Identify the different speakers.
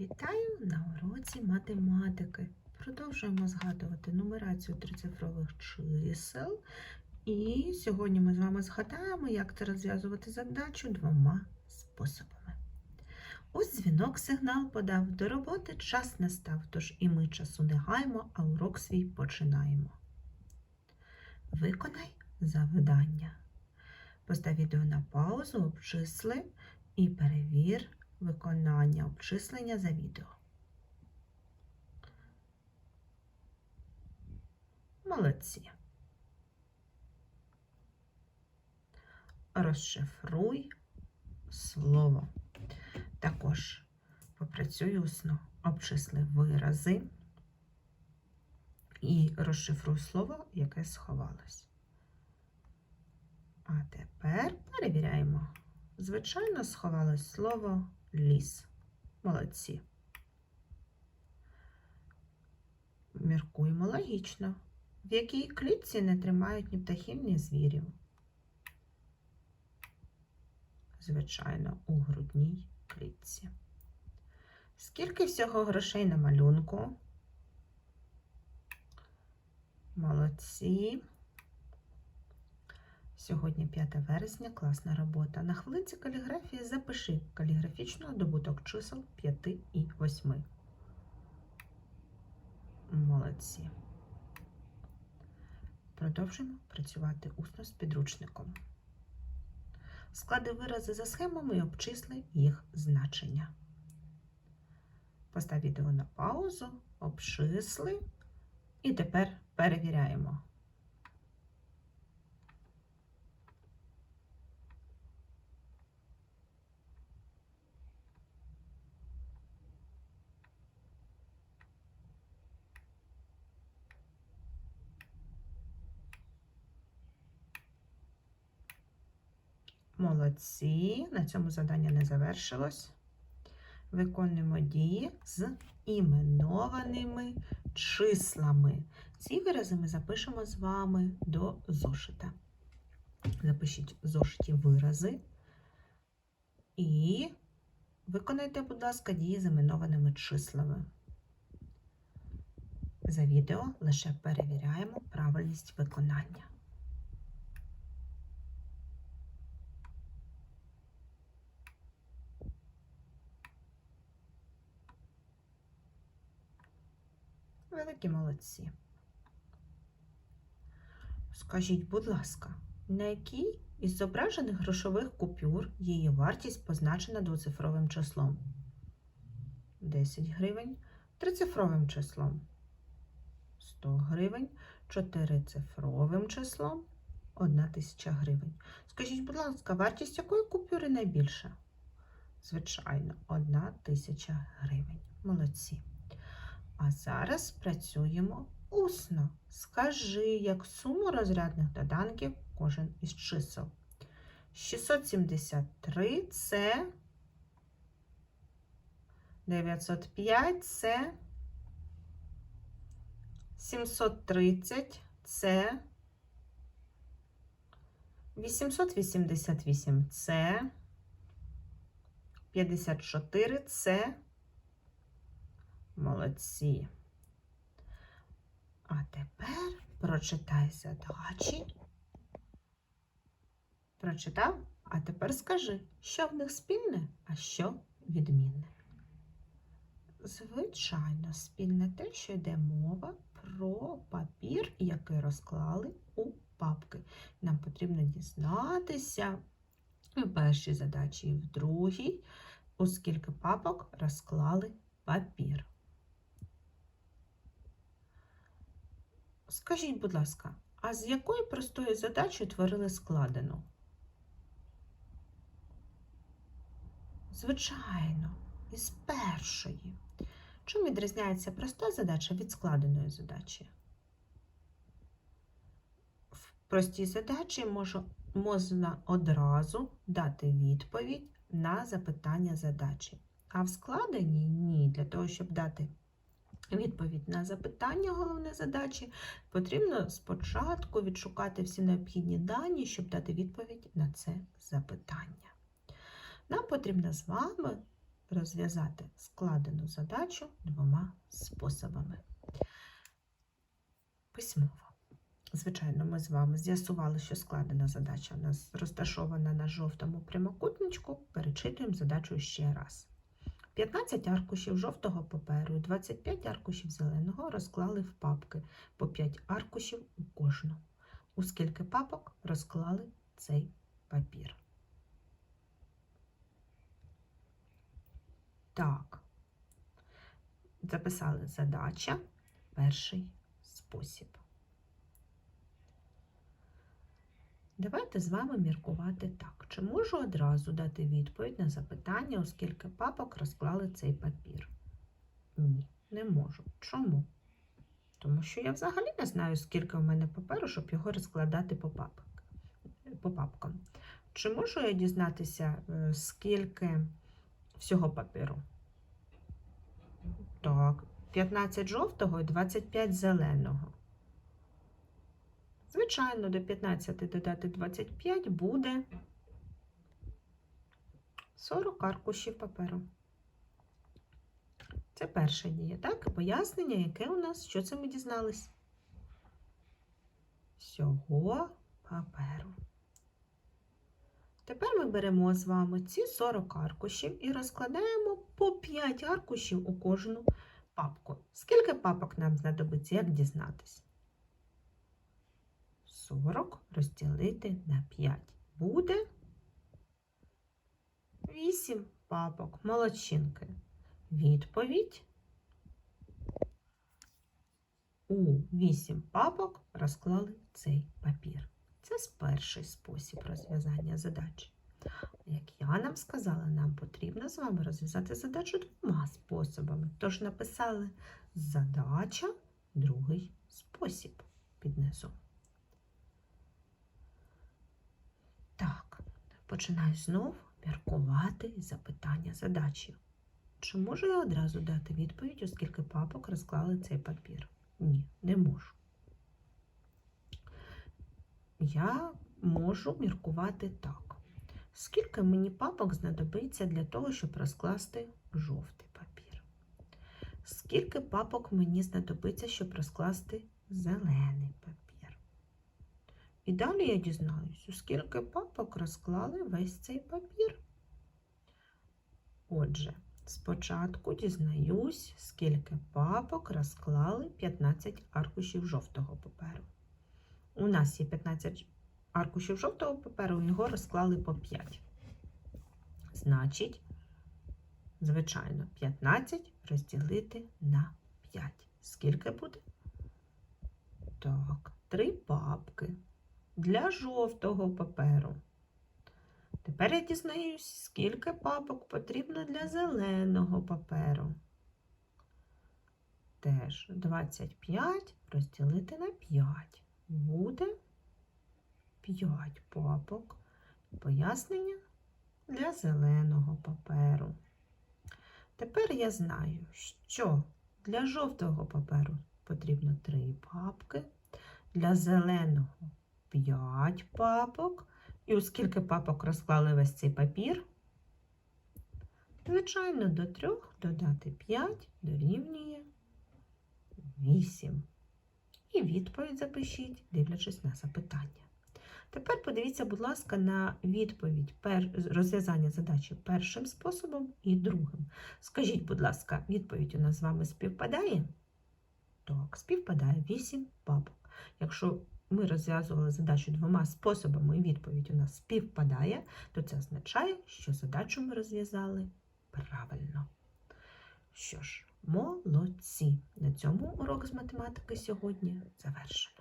Speaker 1: Вітаю на уроці математики. Продовжуємо згадувати нумерацію трицифрових чисел. І сьогодні ми з вами згадаємо, як це розв'язувати задачу двома способами. Ось дзвінок сигнал подав до роботи, час настав, тож і ми часу не гаємо, а урок свій починаємо. Виконай завдання. Постав відео на паузу, обчисли і перевір виконання обчислення за відео. Молодці. Розшифруй слово. Також попрацюй усно, обчисли вирази і розшифруй слово, яке сховалось. А тепер перевіряємо. Звичайно, сховалось слово ліс. Молодці. Міркуємо логічно. В якій клітці не тримають ні птахів, ні звірів? Звичайно, у грудній клітці. Скільки всього грошей на малюнку? Молодці. Сьогодні 5 вересня, класна робота. На хвилинці каліграфії запиши каліграфічно добуток чисел 5 і 8. Молодці. Продовжуємо працювати усно з підручником. Склади вирази за схемами і обчисли їх значення. Постав відео на паузу, обчисли і тепер перевіряємо. Молодці, на цьому завдання не завершилось. Виконуємо дії з іменованими числами. Ці вирази ми запишемо з вами до зошита. Запишіть в зошиті вирази і виконайте, будь ласка, дії з іменованими числами. За відео лише перевіряємо правильність виконання. Великі молодці. Скажіть, будь ласка, на якій із зображених грошових купюр її вартість позначена двоцифровим числом? 10 гривень, трицифровим числом 100 гривень, чотирицифровим числом 1 тисяча гривень. Скажіть, будь ласка, вартість якої купюри найбільша? Звичайно, 1 тисяча гривень. Молодці. А зараз працюємо усно. Скажи, як суму розрядних доданків кожен із чисел. 673 це 905 це 730 це 888 це 54 це Молодці. А тепер прочитай задачі. Прочитав? А тепер скажи, що в них спільне, а що відмінне. Звичайно, спільне те, що йде мова про папір, який розклали у папки. Нам потрібно дізнатися в першій задачі і в другій, у скільки папок розклали папір. Скажіть, будь ласка, а з якої простої задачі творили складену? Звичайно, із першої. Чим відрізняється проста задача від складеної задачі? В простій задачі можна одразу дати відповідь на запитання задачі. А в складеній ні. Для того, щоб дати відповідь на запитання головне задачі, потрібно спочатку відшукати всі необхідні дані, щоб дати відповідь на це запитання. Нам потрібно з вами розв'язати складену задачу двома способами. Письмово. Звичайно, ми з вами з'ясували, що складена задача у нас розташована на жовтому прямокутничку. Перечитуємо задачу ще раз. 15 аркушів жовтого паперу 25 аркушів зеленого розклали в папки по 5 аркушів у кожну. У скільки папок розклали цей папір? Так, записали задача, перший спосіб. Давайте з вами міркувати так. Чи можу одразу дати відповідь на запитання, оскільки папок розклали цей папір? Ні, не можу. Чому? Тому що я взагалі не знаю, скільки у мене паперу, щоб його розкладати по, папок, по папкам. Чи можу я дізнатися, е, скільки всього паперу? Так, 15 жовтого і 25 зеленого. Звичайно, до 15 додати 25 буде 40 аркушів паперу. Це перша дія, так? Пояснення, яке у нас, що це ми дізнались? Всього паперу. Тепер ми беремо з вами ці 40 аркушів і розкладаємо по 5 аркушів у кожну папку. Скільки папок нам знадобиться, як дізнатись? 40 розділити на 5. Буде 8 папок. Молодчинки. Відповідь. У 8 папок розклали цей папір. Це перший спосіб розв'язання задачі. Як я нам сказала, нам потрібно з вами розв'язати задачу двома способами. Тож написали задача, другий спосіб під. Так, починаю знов міркувати запитання задачі. Чи можу я одразу дати відповідь, оскільки папок розклали цей папір? Ні, не можу. Я можу міркувати так. Скільки мені папок знадобиться для того, щоб розкласти жовтий папір? Скільки папок мені знадобиться, щоб розкласти зелений папір? І далі я дізнаюся, скільки папок розклали весь цей папір. Отже, спочатку дізнаюсь, скільки папок розклали 15 аркушів жовтого паперу. У нас є 15 аркушів жовтого паперу, його розклали по 5. Значить, звичайно, 15 розділити на 5. Скільки буде? Так, 3 папки для жовтого паперу. Тепер я дізнаюсь, скільки папок потрібно для зеленого паперу. Теж 25 розділити на 5. Буде 5 папок. Пояснення для зеленого паперу. Тепер я знаю, що для жовтого паперу потрібно 3 папки, для зеленого 5 папок. І у скільки папок розклали весь цей папір? Звичайно, до 3 додати 5 дорівнює 8. І відповідь запишіть, дивлячись на запитання. Тепер подивіться, будь ласка, на відповідь розв'язання задачі першим способом і другим. Скажіть, будь ласка, відповідь у нас з вами співпадає? Так, співпадає 8 папок. Якщо ми розв'язували задачу двома способами, і відповідь у нас співпадає, то це означає, що задачу ми розв'язали правильно. Що ж, молодці! На цьому урок з математики сьогодні завершено.